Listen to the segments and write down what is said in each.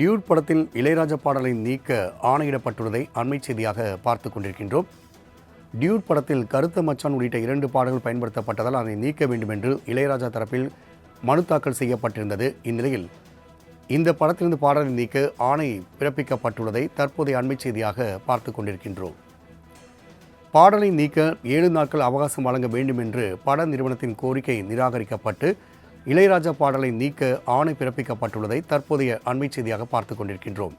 Dude படத்தில் இளையராஜா பாடலை நீக்க ஆணையிடப்பட்டுள்ளதை அண்மை செய்தியாக பார்த்து கொண்டிருக்கின்றோம். டியூட் படத்தில் கருத்த மச்சான் உள்ளிட்ட இரண்டு பாடல்கள் பயன்படுத்தப்பட்டதால் அதை நீக்க வேண்டும் என்று இளையராஜா தரப்பில் மனு தாக்கல் செய்யப்பட்டிருந்தது. இந்நிலையில் இந்த படத்திலிருந்து பாடலை நீக்க ஆணை பிறப்பிக்கப்பட்டுள்ளதை தற்போதைய அண்மை செய்தியாக பார்த்து கொண்டிருக்கின்றோம். பாடலை நீக்க ஏழு நாட்கள் அவகாசம் வழங்க வேண்டும் என்று பட நிறுவனத்தின் கோரிக்கை நிராகரிக்கப்பட்டு இளையராஜா பாடலை நீக்க ஆணை பிறப்பிக்கப்பட்டுள்ளதை தற்போதைய அண்மை செய்தியாக பார்த்து கொண்டிருக்கின்றோம்.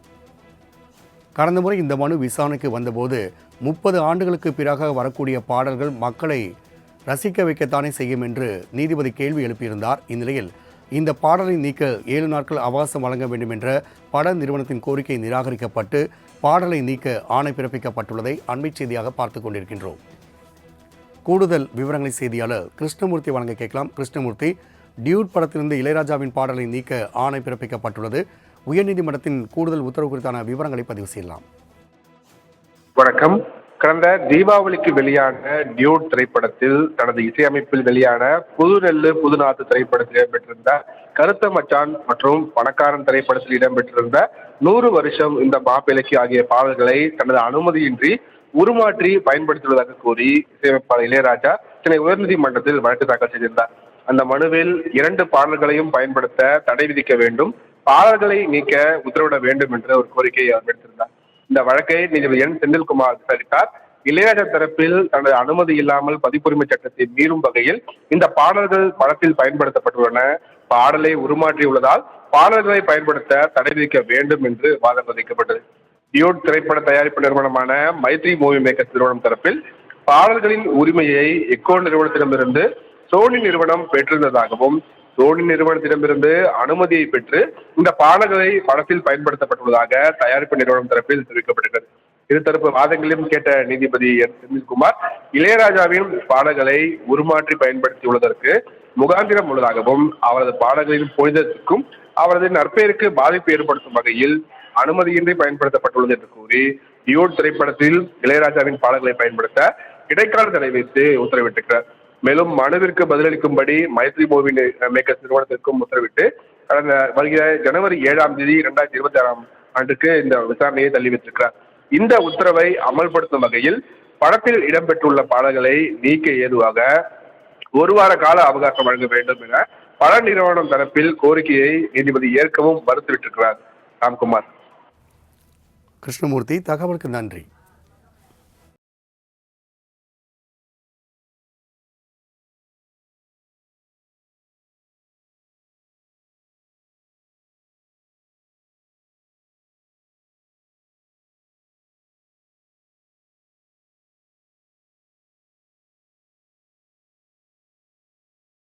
கடந்த முறை இந்த மனு விசாரணைக்கு வந்தபோது முப்பது ஆண்டுகளுக்கு பிறகு வரக்கூடிய பாடல்கள் மக்களை ரசிக்க வைக்கத்தானே செய்யும் என்று நீதிபதி கேள்வி எழுப்பியிருந்தார். இந்நிலையில் இந்த பாடலை நீக்க ஏழு நாட்கள் அவகாசம் வழங்க வேண்டும் என்ற பட நிறுவனத்தின் கோரிக்கை நிராகரிக்கப்பட்டு பாடலை நீக்க ஆணை பிறப்பிக்கப்பட்டுள்ளதை அண்மை செய்தியாக பார்த்து கொண்டிருக்கின்றோம். கூடுதல் விவரங்களை செய்தியாளர் கிருஷ்ணமூர்த்தி வழங்க கேட்கலாம். கிருஷ்ணமூர்த்தி டியூட் படத்திலிருந்து இளையராஜாவின் பாடலை நீக்க ஆணை பிறப்பிக்கப்பட்டுள்ளது. உயர்நீதிமன்றத்தின் கூடுதல் உத்தரவு குறித்தான விவரங்களை பதிவு செய்யலாம். வணக்கம். கடந்த தீபாவளிக்கு வெளியான டியூட் திரைப்படத்தில் தனது இசையமைப்பில் வெளியான புது நெல்லு புதுநாத்து திரைப்படத்தில் இடம்பெற்றிருந்த கருத்த மச்சான் மற்றும் பணக்காரன் திரைப்படத்தில் இடம்பெற்றிருந்த நூறு வருஷம் இந்த மாப்பிளைக்கு ஆகிய பாடல்களை தனது அனுமதியின்றி உருமாற்றி பயன்படுத்தியுள்ளதாக கூறி இசையமைப்பாளர் இளையராஜா சென்னை உயர்நீதிமன்றத்தில் வழக்கு தாக்கல் செய்திருந்தார். அந்த மனுவில் இரண்டு பாடல்களையும் பயன்படுத்த தடை விதிக்க வேண்டும். பாடல்களை நீக்க உத்தரவிட வேண்டும் என்ற ஒரு கோரிக்கையை அவர் விடுத்திருந்தார். இந்த வழக்கை நீதிபதி என். செந்தில்குமார் விசாரித்தார். இளையராஜா தரப்பில் தனது அனுமதி இல்லாமல் பதிப்புரிமை சட்டத்தை மீறும் வகையில் இந்த பாடல்கள் படத்தில் பயன்படுத்தப்பட்டுள்ளன. பாடலை உருமாற்றியுள்ளதால் பாடல்களை பயன்படுத்த தடை விதிக்க வேண்டும் என்று வாதம் வைக்கப்பட்டது டியூட் திரைப்பட தயாரிப்பு நிறுவனமான மைத்ரி மூவி மேக்கர் நிறுவனம் தரப்பில் பாடல்களின் உரிமையை எக்கோ நிறுவனத்திடமிருந்து சோனி நிறுவனம் பெற்றிருந்ததாகவும் சோனி நிறுவனத்திடமிருந்து அனுமதியை பெற்று இந்த பாடல்களை படத்தில் பயன்படுத்தப்பட்டுள்ளதாக தயாரிப்பு நிறுவனம் தரப்பில் தெரிவிக்கப்பட்டது இருதரப்பு வாதங்களையும் கேட்ட நீதிபதி என். செந்தில்குமார் இளையராஜாவின் பாடல்களை உருமாற்றி பயன்படுத்தியுள்ளதற்கு முகாந்திரம் உள்ளதாகவும் அவரது பாடல்களின் புனிதத்துக்கும் அவரது நற்பெயருக்கு பாதிப்பு ஏற்படுத்தும் வகையில் அனுமதியின்றி பயன்படுத்தப்பட்டுள்ளது என்று கூறி டியோட் திரைப்படத்தில் இளையராஜாவின் பாடல்களை பயன்படுத்த இடைக்கால தடை வைத்து உத்தரவிட்டிருக்கிறார். மேலும் மனுவிற்கு பதிலளிக்கும்படி மைத்ரி மூவி மேக்கர்ஸ் நிறுவனத்திற்கும் உத்தரவிட்டு கடந்த வருகிற ஜனவரி ஏழாம் தேதி இரண்டாயிரத்தி இருபத்தி ஆறாம் ஆண்டுக்கு இந்த விசாரணையை தள்ளி வைத்திருக்கிறார். இந்த உத்தரவை அமல்படுத்தும் வகையில் படத்தில் இடம்பெற்றுள்ள பாடல்களை நீக்க ஏதுவாக ஒரு வார கால அவகாசம் வழங்க வேண்டும் என பட நிறுவனம் தரப்பில் கோரிக்கையை நீதிபதி ஏற்கவும் மறுத்துவிட்டிருக்கிறார். ராம்குமார். கிருஷ்ணமூர்த்தி தகவலுக்கு நன்றி.